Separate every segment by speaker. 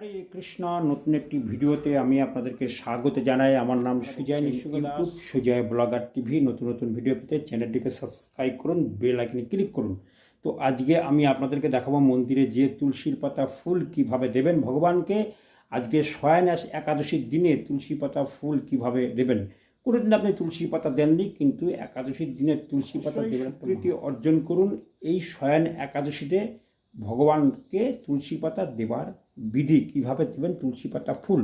Speaker 1: হরে কৃষ্ণ নতুন একটি ভিডিওতে আমি আপনাদেরকে স্বাগত জানাই। আমার নাম Sujoy YouTube Sujoy blogger TV নতুন নতুন ভিডিও পেতে চ্যানেলটিকে সাবস্ক্রাইব করুন বেল আইকনে ক্লিক করুন। তো আজকে আমি আপনাদেরকে দেখাবো মন্দিরে যে তুলসীর পাতা ফুল কীভাবে দেবেন ভগবানকে। আজকে শয়নাশ একাদশীর দিনে তুলসী পাতা ফুল কীভাবে দেবেন? কোনোদিন আপনি তুলসী পাতা দেননি কিন্তু একাদশীর দিনে তুলসী পাতা দেবেন প্রীতি অর্জন করুন। এই শয়ন একাদশীতে ভগবানকে তুলসী পাতা দেবার বিধি কীভাবে দেবেন? তুলসী পাতা ফুল।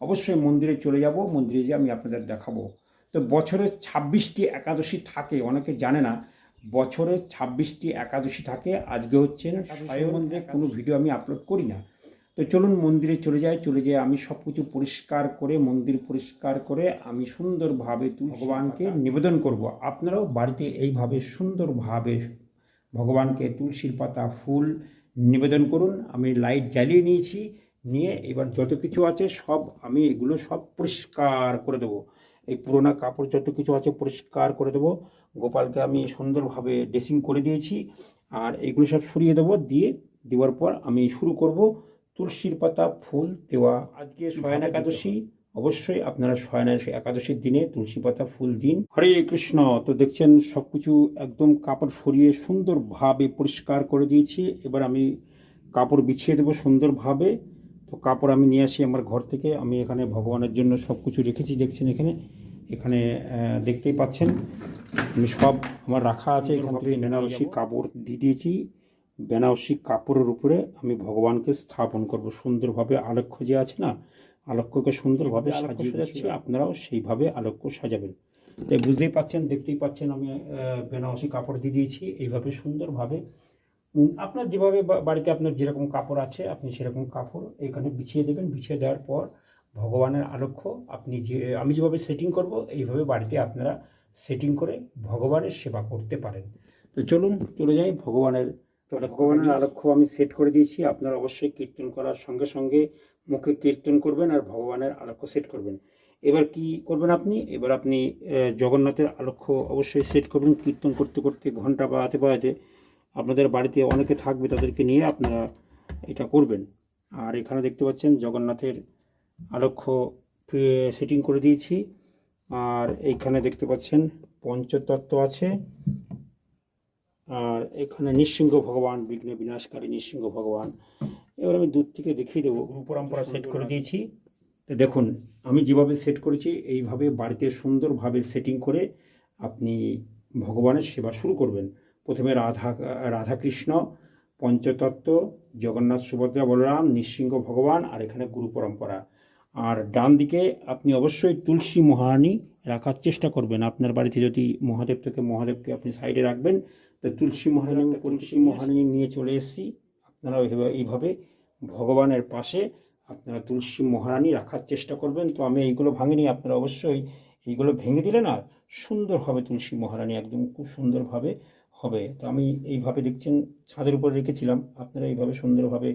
Speaker 1: অবশ্যই মন্দিরে চলে যাব মন্দিরে যেয়ে আমি আপনাদের দেখাবো। তো বছরে ছাব্বিশটি একাদশী থাকে অনেকে জানে না। বছরে ছাব্বিশটি একাদশী থাকে আজকে হচ্ছে মন্দিরে কোনো ভিডিও আমি আপলোড করি না। তো চলুন মন্দিরে চলে যাই চলে যেয়ে আমি সব কিছু পরিষ্কার করে মন্দির পরিষ্কার করে আমি সুন্দরভাবে ভগবানকে নিবেদন করব। আপনারাও বাড়িতে এইভাবে সুন্দরভাবে ভগবানকে তুলসীর পাতা, ফুল নিবেদন করুন। আমি লাইট জ্বালিয়ে নিয়েছি, নিয়ে এবার যত কিছু আছে সব আমি এগুলো সব পরিষ্কার করে দেবো। এই পুরোনো কাপড় যত কিছু আছে পরিষ্কার করে দেবো। গোপালকে আমি সুন্দরভাবে ড্রেসিং করে দিয়েছি আর এগুলো সব সরিয়ে দেবো। দিয়ে দেওয়ার পর আমি শুরু করব। তুলসীর পাতা, ফুল দেওয়া। আজকে শয়ন একাদশী। অবশ্যই আপনারা শয়ন একাদশীর দিনে তুলসী পাতা, ফুল দিন। হরে কৃষ্ণ। তো দেখছেন সব কিছু একদম কাপড় সরিয়ে সুন্দরভাবে পরিষ্কার করে দিয়েছি। এবার আমি কাপড় বিছিয়ে দেবো সুন্দরভাবে। তো কাপড় আমি নিয়ে আসি আমার ঘর থেকে। আমি এখানে ভগবানের জন্য সব কিছু রেখেছি, দেখছেন এখানে। এখানে দেখতেই পাচ্ছেন, আমি সব আমার রাখা আছে। এখান থেকে বেনারসি কাপড় দিয়ে দিয়েছি। বেনারসি কাপড়ের উপরে আমি ভগবানকে স্থাপন করব। সুন্দরভাবে আলক্ষ্য যে আছে না? আলক্ষ্যকে সুন্দরভাবে সাজিয়ে যাচ্ছি আপনারাও সেইভাবে আলোক্য সাজাবেন। তাই বুঝতেই পাচ্ছেন দেখতেই পাচ্ছেন আমি বেনারসি কাপড় দিয়ে দিয়েছি। এইভাবে সুন্দরভাবে আপনার যেভাবে বাড়িতে আপনার যেরকম কাপড় আছে আপনি সেরকম কাপড় এখানে বিছিয়ে দেবেন। বিছিয়ে দেওয়ার পর ভগবানের আলক্ষ্য আপনি যে আমি যেভাবে সেটিং করব এইভাবে বাড়িতে আপনারা সেটিং করে ভগবানের সেবা করতে পারেন। তো চলুন চলে যাই ভগবানের ভগবানের আলক্ষ্য আমি সেট করে দিয়েছি। আপনারা অবশ্যই কীর্তন করার সঙ্গে সঙ্গে মুখে কীর্তন করবেন আর ভগবানের আলোক্য সেট করবেন। এবার কি করবেন আপনি? এবার আপনি জগন্নাথের আলোক্য অবশ্যই সেট করবেন, কীর্তন করতে করতে ঘণ্টা বাড়াতে বাড়াতে আপনাদের বাড়িতে অনেকে থাকবে তাদেরকে নিয়ে আপনারা এটা করবেন। আর এখানে দেখতে পাচ্ছেন জগন্নাথের আলক্ষ্য সেটিং করে দিয়েছি। আর এইখানে দেখতে পাচ্ছেন পঞ্চতত্ত্ব আছে। আর এখানে নৃসিংহ ভগবান, বিঘ্ন বিনাশকারী নৃসিংহ ভগবান এবার আমি দূর থেকে দেখিয়ে দেবো। গুরু পরম্পরা সেট করে দিয়েছি। তো দেখুন আমি যেভাবে সেট করেছি এইভাবে বাড়িতে সুন্দরভাবে সেটিং করে আপনি ভগবানের সেবা শুরু করবেন। প্রথমে রাধা রাধাকৃষ্ণ পঞ্চতত্ত্ব জগন্নাথ সুভদ্রা বলরাম নৃসিংহ ভগবান আর এখানে গুরু পরম্পরা। আর ডান দিকে আপনি অবশ্যই তুলসী মহারানী রাখার চেষ্টা করবেন। আপনার বাড়িতে যদি মহাদেব থেকে মহাদেবকে আপনি সাইডে রাখবেন। তো তুলসী মহারানী তুলসী মহারানী নিয়ে চলে এসেছি। আপনারা এইভাবে ভগবানের পাশে আপনারা তুলসী মহারানী রাখার চেষ্টা করবেন। তো আমি এইগুলো ভাঙিনি, আপনারা অবশ্যই এইগুলো ভেঙে দিলে না সুন্দর হবে তুলসী মহারানী, একদম খুব সুন্দরভাবে হবে। তো আমি এইভাবে দেখছেন, ছাদের উপরে রেখেছিলাম, আপনারা এইভাবে সুন্দরভাবে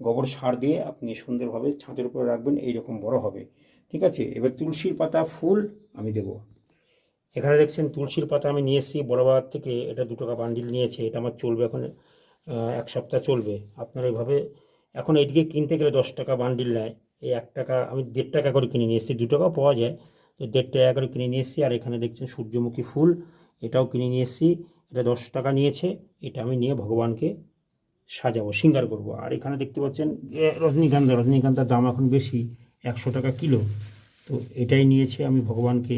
Speaker 1: গোবর সার দিয়ে আপনি সুন্দরভাবে ছাদের উপরে রাখবেন, এইরকম বড় হবে। ঠিক আছে? এবার তুলসীর পাতা ফুল আমি দেব। এখানে দেখছেন তুলসীর পাতা আমি নিয়ে এসেছি বড় বাজার থেকে। এটা দু টাকা বান্ডিল নিয়েছে, এটা আমার চলবে এখন এক সপ্তাহ চলবে। আপনারা এইভাবে এখন এইদিকে কিনতে গেলে দশ টাকা বান্ডিল নেয়। এই এক টাকা আমি দেড় টাকা করে কিনে নিয়ে এসেছি দু টাকাও পাওয়া যায়। তো দেড় টাকা করে কিনে নিয়ে এসেছি আর এখানে দেখছেন সূর্যমুখী ফুল এটাও কিনে নিয়ে এসেছি। এটা দশ টাকা নিয়েছে এটা আমি নিয়ে ভগবানকে সাজাবো সিঙ্গার করব। আর এখানে দেখতে পাচ্ছেন এ, রজনীগন্ধা রজনীগন্ধার দাম এখন বেশি একশো টাকা কিলো। তো এটাই নিয়েছে আমি ভগবানকে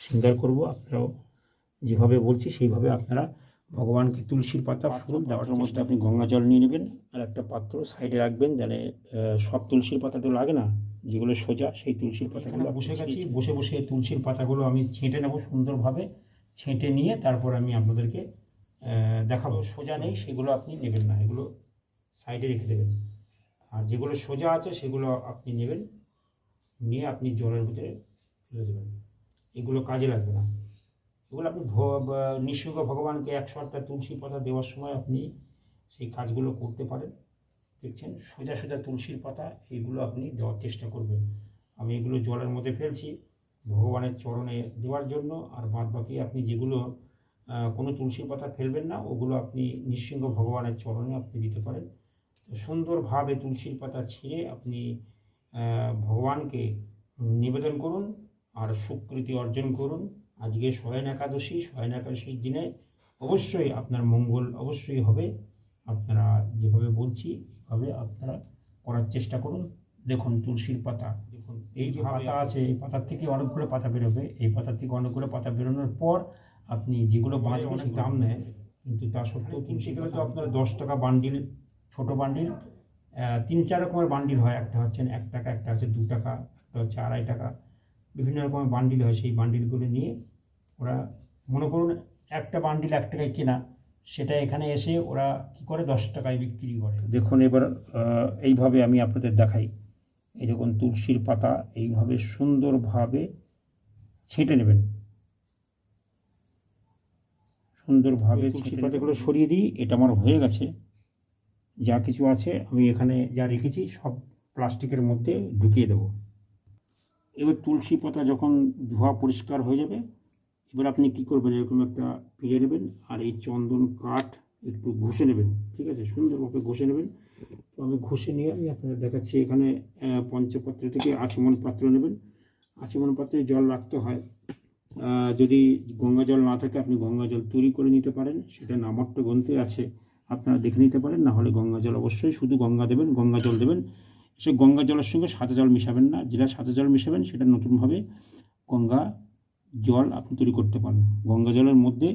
Speaker 1: সিঙ্গার করব। আপনারাও যেভাবে বলছি সেইভাবে আপনারা ভগবানকে তুলসীর পাতা ফুল দেওয়ার মধ্যে আপনি গঙ্গা জল নিয়ে নেবেন আর একটা পাত্র সাইডে রাখবেন যেন সব তুলসীর পাতা তো লাগে না যেগুলো সোজা সেই তুলসীর পাতাগুলো বসে গেছি বসে বসে তুলসীর পাতাগুলো আমি ছেঁটে নেব সুন্দরভাবে ছেঁটে নিয়ে তারপর আমি আপনাদেরকে দেখাবো। সোজা নেই সেগুলো আপনি নেবেন না এগুলো সাইডে রেখে দেবেন। আর যেগুলো সোজা আছে সেগুলো আপনি নেবেন নিয়ে আপনি জলের ভিতরে ফেলে দেবেন। এগুলো কাজে লাগবে না। এগুলো আপনি বা- ভগবানকে একশো আটটা তুলসী পাতা দেওয়ার সময় আপনি সেই কাজগুলো করতে পারেন। দেখছেন? সোজা সোজা তুলসীর পাতা এইগুলো আপনি দেওয়ার চেষ্টা করবেন। আমি এগুলো জলের মধ্যে ফেলছি ভগবানের চরণে দেওয়ার জন্য, আর বাদ বাকি আপনি যেগুলো কোনো তুলসী পাতা ফেলবেন না, ওগুলো আপনি নৃসিংহ ভগবানের চরণে আপনি দিতে পারেন। তো সুন্দরভাবে তুলসীর পাতা ছিঁড়ে আপনি ভগবানকে নিবেদন করুন, আর সুকৃতি অর্জন করুন। আজকে শয়ন একাদশী শয়ন একাদশীর দিনে অবশ্যই আপনার মঙ্গল অবশ্যই হবে। আপনারা যেভাবে বলছি এভাবে আপনারা করার চেষ্টা করুন। দেখুন তুলসীর পাতা দেখুন এই যে পাতা আছে এই পাতার থেকে অনেকগুলো পাতা বেরোবে। এই পাতার থেকে অনেকগুলো পাতা বেরোনোর পর আপনি যেগুলো বাঁচবে অনেক দাম নেয়। কিন্তু তা সত্ত্বেও তুলসীগুলো তো আপনার দশ টাকা বান্ডিল ছোট বান্ডিল তিন চার রকমের বান্ডিল হয়। একটা হচ্ছে এক টাকা একটা হচ্ছে দু টাকা একটা হচ্ছে আড়াই টাকা। বিভিন্ন রকমের বান্ডিল হয় সেই বান্ডিলগুলো নিয়ে ওরা মনে করুন একটা বান্ডিল এক টাকায় কেনা সেটা এখানে এসে ওরা কি করে? দশ টাকায় বিক্রি করে। দেখুন এবার এইভাবে আমি আপনাদের দেখাই। এই দেখুন তুলসীর পাতা এইভাবে সুন্দরভাবে ছেঁটে নেবেন। সুন্দরভাবে তুলসীর পাতাগুলো সরিয়ে দিই এটা আমার হয়ে গেছে। যা কিছু আছে আমি এখানে যা রেখেছি সব প্লাস্টিকের মধ্যে ঢুকিয়ে দেবো। এবার তুলসী পাতা যখন ধোয়া পরিষ্কার হয়ে যাবে, এবার আপনি কি করবেন? এরকম একটা পিড়ে নেবেন আর এই চন্দন কাঠ একটু ঘষে নেবেন, ঠিক আছে? সুন্দরভাবে ঘষে নেবেন। তো আমি ঘষে নিয়ে আমি আপনাদের দেখাচ্ছি এখানে পঞ্চপাত্র থেকে আচমন পাত্র নেবেন। আচমন পাত্রে জল রাখতে হয়। যদি গঙ্গা জল না থাকে, আপনি গঙ্গা জল তৈরি করে নিতে পারেন। সেটা নামট্ট গ্রন্থে আছে, আপনারা দেখে নিতে পারেন। না হলে গঙ্গা জল অবশ্যই শুধু গঙ্গা দেবেন, গঙ্গা জল দেবেন। সে গঙ্গা জলের সঙ্গে সাদা জল মিশাবেন না। যেটা সাদা জল মিশাবেন, সেটা নতুনভাবে গঙ্গা জল আপনি তৈরি করতে পারেন। গঙ্গা জলের মধ্যে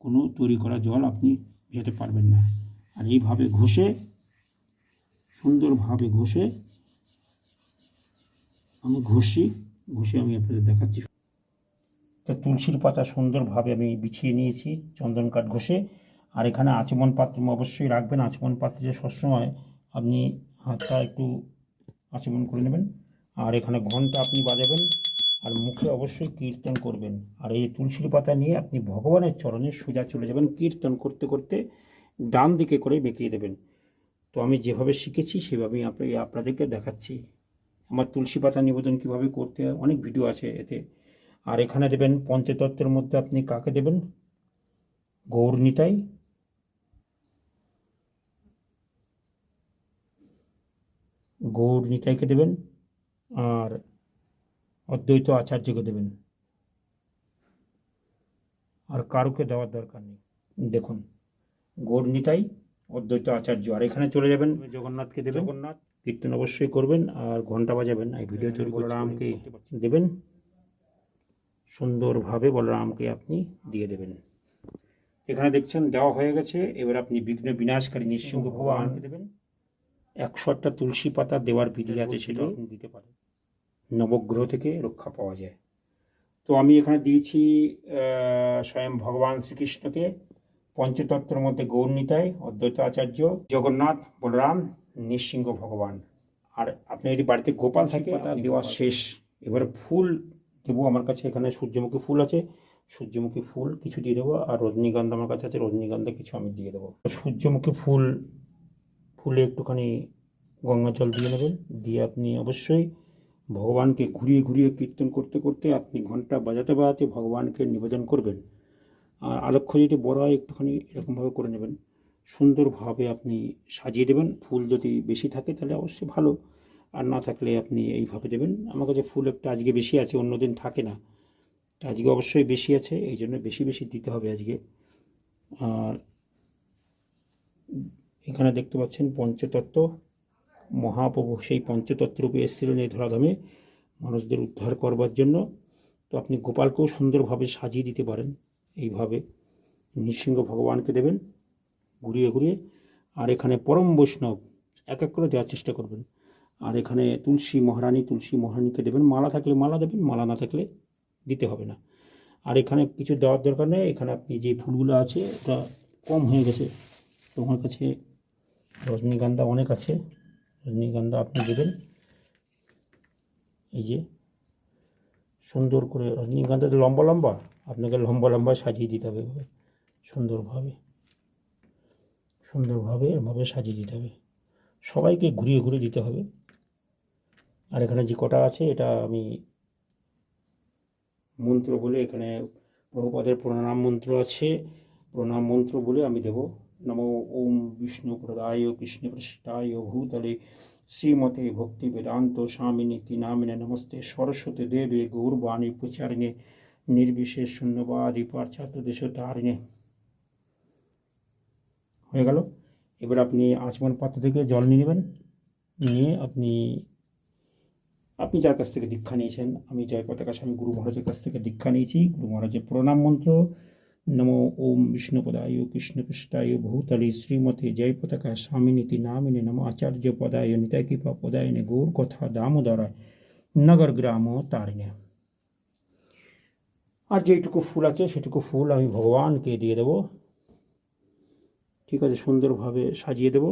Speaker 1: কোনো তৈরি করা জল আপনি মেশাতে পারবেন না। আর এইভাবে ঘষে, সুন্দরভাবে ঘষে আমি ঘষি, ঘষে আমি আপনাদের দেখাচ্ছি। তো তুলসীর পাতা সুন্দরভাবে আমি বিছিয়ে নিয়েছি, চন্দন কাঠ ঘষে। আর এখানে আচমন পাত্র অবশ্যই রাখবেন। আচমন পাত্রে সবসময় আপনি হাতটা একটু আচমন করে নেবেন। আর এখানে ঘণ্টা আপনি বাজাবেন আর মুখে অবশ্যই কীর্তন করবেন। আর এই তুলসীর পাতা নিয়ে আপনি ভগবানের চরণে সোজা চলে যাবেন। কীর্তন করতে করতে ডান দিকে করে বেঁকিয়ে দেবেন। তো আমি যেভাবে শিখেছি সেভাবেই আপনি আপনাদেরকে দেখাচ্ছি। আমার তুলসী পাতা নিবেদন কীভাবে করতে অনেক ভিডিও আছে এতে। আর এখানে দেবেন পঞ্চতত্ত্বের মধ্যে আপনি কাকে দেবেন? গৌর গৌর নিতাইকে দেবেন আর অদ্বৈত আচার্যকে দেবেন। আর কারুকে দেওয়ার দরকার নেই। দেখুন গৌর নিতাই অদ্বৈত আচার্য। আর এখানে চলে যাবেন জগন্নাথকে দেবেন। জগন্নাথ কীর্তন অবশ্যই করবেন আর ঘণ্টা বাজাবেন। এই ভিডিও তৈরি করে রামকে দেবেন। সুন্দরভাবে বলরামকে আপনি দিয়ে দেবেন। এখানে দেখছেন দেওয়া হয়ে গেছে। এবার আপনি বিঘ্ন বিনাশকারী নিঃসঙ্গ ভগবানকে দেবেন। একশো আটটা তুলসী পাতা দেওয়ার বিধি আছে সেটা আপনি দিতে পারেন নবগ্রহ থেকে রক্ষা পাওয়া যায়। তো আমি এখানে দিয়েছি স্বয়ং ভগবান শ্রীকৃষ্ণকে পঞ্চতত্ত্বের মধ্যে গৌরনীতায় অদ্বৈত আচার্য জগন্নাথ বলরাম নৃসিংহ ভগবান। আর আপনি যদি বাড়িতে গোপাল থাকে তা দেওয়া শেষ। এবার ফুল দেবো আমার কাছে এখানে সূর্যমুখী ফুল আছে। সূর্যমুখী ফুল কিছু দিয়ে দেবো আর রজনীগন্ধা আমার কাছে আছে রজনীগন্ধা কিছু আমি দিয়ে দেবো। সূর্যমুখী ফুল ফুলে একটুখানি গঙ্গা জল দিয়ে নেবেন। দিয়ে আপনি অবশ্যই ভগবানকে ঘুরিয়ে ঘুরিয়ে কীর্তন করতে করতে আপনি ঘণ্টা বাজাতে বাজাতে ভগবানকে নিবেদন করবেন। আর আলক্ষ্য যদি বড় হয়, একটুখানি এরকমভাবে করে নেবেন। সুন্দরভাবে আপনি সাজিয়ে দেবেন। ফুল যদি বেশি থাকে, তাহলে অবশ্যই ভালো। আর না থাকলে আপনি এইভাবে দেবেন। আমার কাছে ফুল একটা আজকে বেশি আছে, অন্য দিন থাকে না। আজকে অবশ্যই বেশি আছে, এই জন্য বেশি বেশি দিতে হবে আজকে। আর এখানে দেখতে পাচ্ছেন পঞ্চতত্ত্ব। মহাপ্রভু সেই পঞ্চতত্ত্বরূপে এসেছিলেন এই ধরাধামে মানুষদের উদ্ধার করবার জন্য। তো আপনি গোপালকেও সুন্দরভাবে সাজিয়ে দিতে পারেন এইভাবে। নৃসিংহ ভগবানকে দেবেন ঘুরিয়ে ঘুরিয়ে। আর এখানে পরম বৈষ্ণব, এক এক করে দেওয়ার চেষ্টা করবেন। আর এখানে তুলসী মহারানী, তুলসী মহারানীকে দেবেন। মালা থাকলে মালা দেবেন, মালা না থাকলে দিতে হবে না। আর এখানে কিছু দেওয়ার দরকার নেই। এখানে আপনি যে ফুলগুলো আছে, ওটা কম হয়ে গেছে। তোমার কাছে রজনীগন্ধা অনেক আছে। রজনীগন্ধা আপনি দেবেন। এই যে সুন্দর করে রজনীগন্ধা তো লম্বা লম্বা, আপনাকে লম্বা লম্বা সাজিয়ে দিতে হবে এভাবে, সুন্দরভাবে সুন্দরভাবে এভাবে সাজিয়ে দিতে হবে। সবাইকে ঘুরিয়ে ঘুরিয়ে দিতে হবে। আর এখানে যে কটা আছে, এটা আমি মন্ত্র বলে এখানে প্রভুপাদের প্রণাম মন্ত্র আছে। প্রণাম মন্ত্র বলে আমি দেব। নমো ওম বিষ্ণুপ্রদায় কৃষ্ণপ্রষ্টায় ভূতলে শ্রীমতে ভক্তি বেদান্ত স্বামিনীতি নামিনে নমস্তে সরস্বতী দেবে গৌরবাণী প্রচারিণে নির্বিশেষ শূন্যবাদী পাশ্চাত্য দেশ তারিণে হয়ে গেল। এবার আপনি আচমন পাত্র থেকে জল নিয়ে নেবেন। নিয়ে আপনি আপনি যার কাছ থেকে দীক্ষা নিয়েছেন, আমি জয় পতাকা স্বামী গুরু মহারাজের কাছ থেকে দীক্ষা নিয়েছি। গুরু মহারাজের প্রণাম মন্ত্র নমো ওম বিষ্ণুপদায় কৃষ্ণপৃষ্ঠায় ভূতলে শ্রীমতে জয় পতাকা স্বামিনীতি নামিনে নম আচার্য পদায় নিতায় কৃপা পদায়নে গৌর কথা দামোদরায় নগর গ্রাম তারিণে আর যেটুকু ফুল আছে, সেটুকু ফুল আমি ভগবানকে দিয়ে দেব। ঠিক আছে, সুন্দরভাবে সাজিয়ে দেব।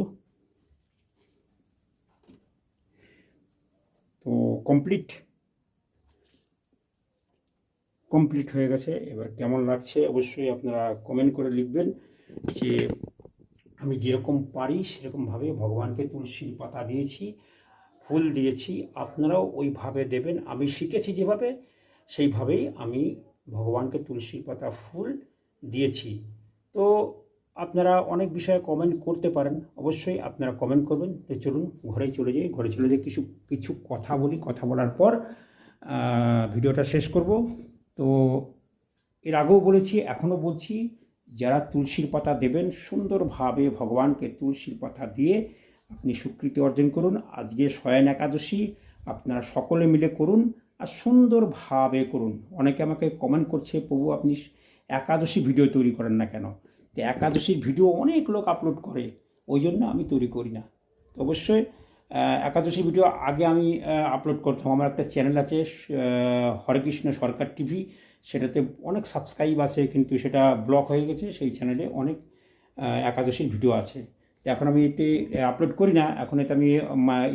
Speaker 1: তো কমপ্লিট কমপ্লিট হয়ে গেছে। এবার কেমন লাগছে অবশ্যই আপনারা কমেন্ট করে লিখবেন যে আমি যেরকম পারি সেরকমভাবে ভগবানকে তুলসীর পাতা দিয়েছি, ফুল দিয়েছি, আপনারাও ওইভাবে দেবেন। আমি শিখেছি যেভাবে, সেইভাবেই আমি ভগবানকে তুলসীর পাতা ফুল দিয়েছি। তো আপনারা অনেক বিষয়ে কমেন্ট করতে পারেন। অবশ্যই আপনারা কমেন্ট করবেন তো চলুন ঘরে চলে যাই। ঘরে চলে যাই কিছু কিছু কথা বলি। কথা বলার পর ভিডিওটা শেষ করব। তো এর আগেও বলেছি, এখনও বলছি, যারা তুলসীর পাতা দেবেন, সুন্দরভাবে ভগবানকে তুলসীর পাতা দিয়ে আপনি স্বীকৃতি অর্জন করুন। আজকে শয়ন একাদশী, আপনারা সকলে মিলে করুন আর সুন্দরভাবে করুন। অনেকে আমাকে কমেন্ট করছে, প্রভু, আপনি একাদশী ভিডিও তৈরি করেন না কেন? তো একাদশীর ভিডিও অনেক লোক আপলোড করে, ওই জন্য আমি তৈরি করি না। তো অবশ্যই একাদশী ভিডিও আগে আমি আপলোড করতাম। আমার একটা চ্যানেল আছে হরেকৃষ্ণ সরকার টিভি সেটাতে অনেক সাবস্ক্রাইব আছে, কিন্তু সেটা ব্লক হয়ে গেছে। সেই চ্যানেলে অনেক একাদশীর ভিডিও আছে। এখন আমি এতে আপলোড করি না। এখন এতে আমি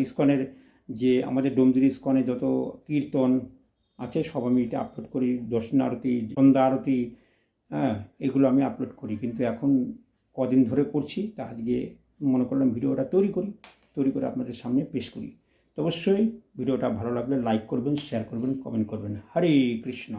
Speaker 1: ইস্কনের যে আমাদের ডোমজুরি ইস্কনে যত কীর্তন আছে, সব আমি এটা আপলোড করি। দর্শন আরতি, সন্ধ্যা আরতি হ্যাঁ এগুলো আমি আপলোড করি। কিন্তু এখন কদিন ধরে করছি, তা আজকে মনে করলাম ভিডিওটা তৈরি করি। তৈরি করে আপনাদের সামনে পেশ করি। তো অবশ্যই ভিডিওটা ভালো লাগলে লাইক করবেন শেয়ার করবেন কমেন্ট করবেন। হরে কৃষ্ণ।